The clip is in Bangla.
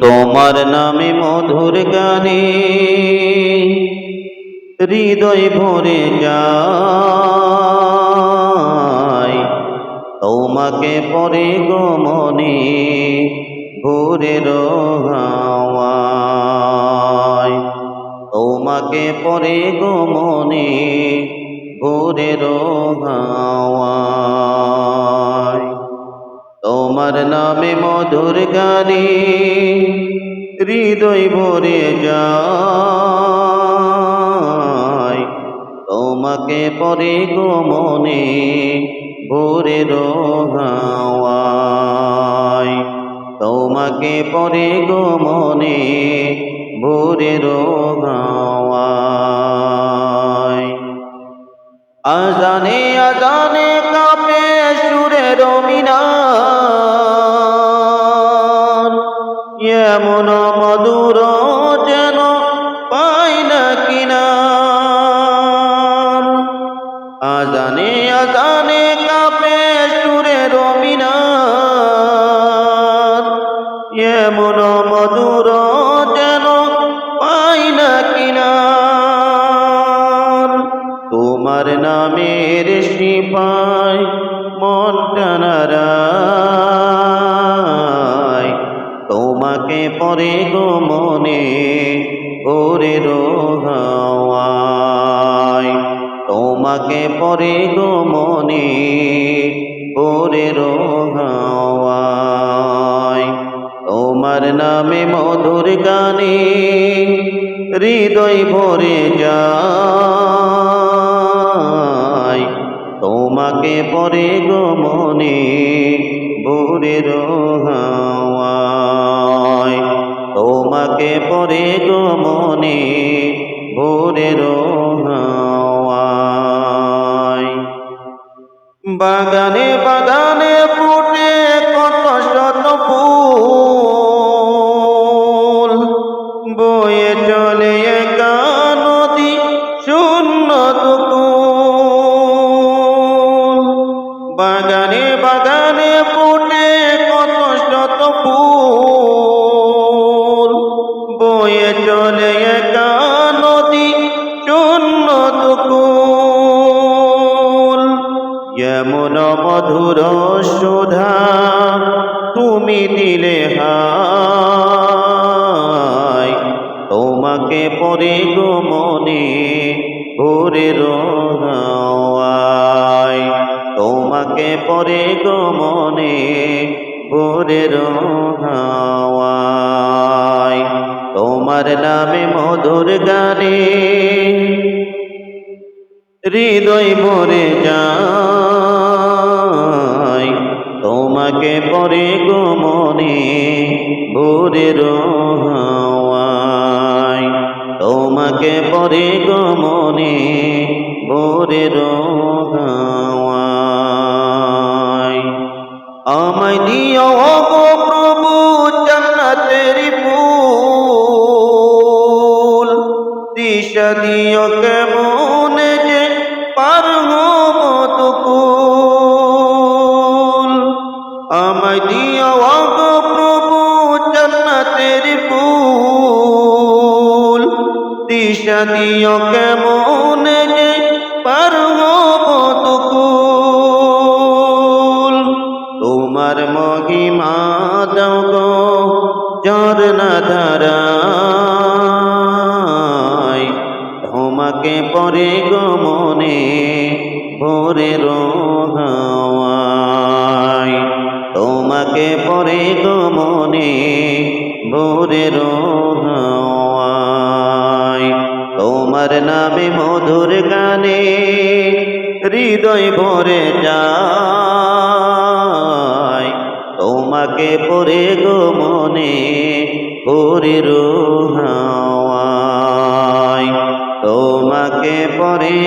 তোমার নামে মধুর গানে হৃদয় ভরে যায়। তোমাকে পরে গমনে ভোরে হাওয়ায় তোমাকে পরে গমনে ভোরে হাওয়ায় তোমার নামে মধুর গানে হৃদয় ভরে যায়। তোমাকে পরে গমনে ভোরে হাওয়ায় তোমাকে পরে গমনে ভোরে হাওয়ায় আজানে আজানে কাপে সুরে রমিনার এমন মধুর যেন পাই না কিনার আজানে আজানে কাপে সুরে রমিনার এমন মধুর যেন পাই না কিনার তোমার নামের সিপাই মন টানারায় তোমাকে পরে গো মনে, ওরে হাওয়ায় তোমাকে পরে গো মনে, ওরে হাওয়ায় তোমার নামে মধুর গানে হৃদয় ভরে যায়। তোমাকে পরে গো মনে ভোরে পরে গো মনে ভোরে হাওয়ায়। বাগানে বাগানে ফুটে কত শত ফুল। বয়ে চলে একা নদী শূন্য বাগানে বাগানে ফুটে কত শত ফুল। সুধা তুমি দিলে হায়। তোমাকে পরে গো মনে ভোরে তোমাকে পরে গো মনে ভোরে তোমার নামে মধুর গানে হৃদয় ভরে যায়। তোমাকে পরে গো মনে ভোরে হাওয়ায়। তোমাকে পরে গো মনে ভোরে হাওয়ায়। আমায় গো প্রভু জান্নাতের ফুল। দিশা দিও কেমন যে দিশা দিও কেমন যে পার হব তোমার মহিমা দাও গো ঝর্ণা ধারায় তোমাকে পরে গো মনে ভোরে হাওয়ায় তোমাকে পরে গো মনে ভোরে হাওয়ায় তোমার নামে মধুর গানে হৃদয় ভরে যায়। তোমাকে পরে গো মনে পরে রোহায় তোমাকে পরে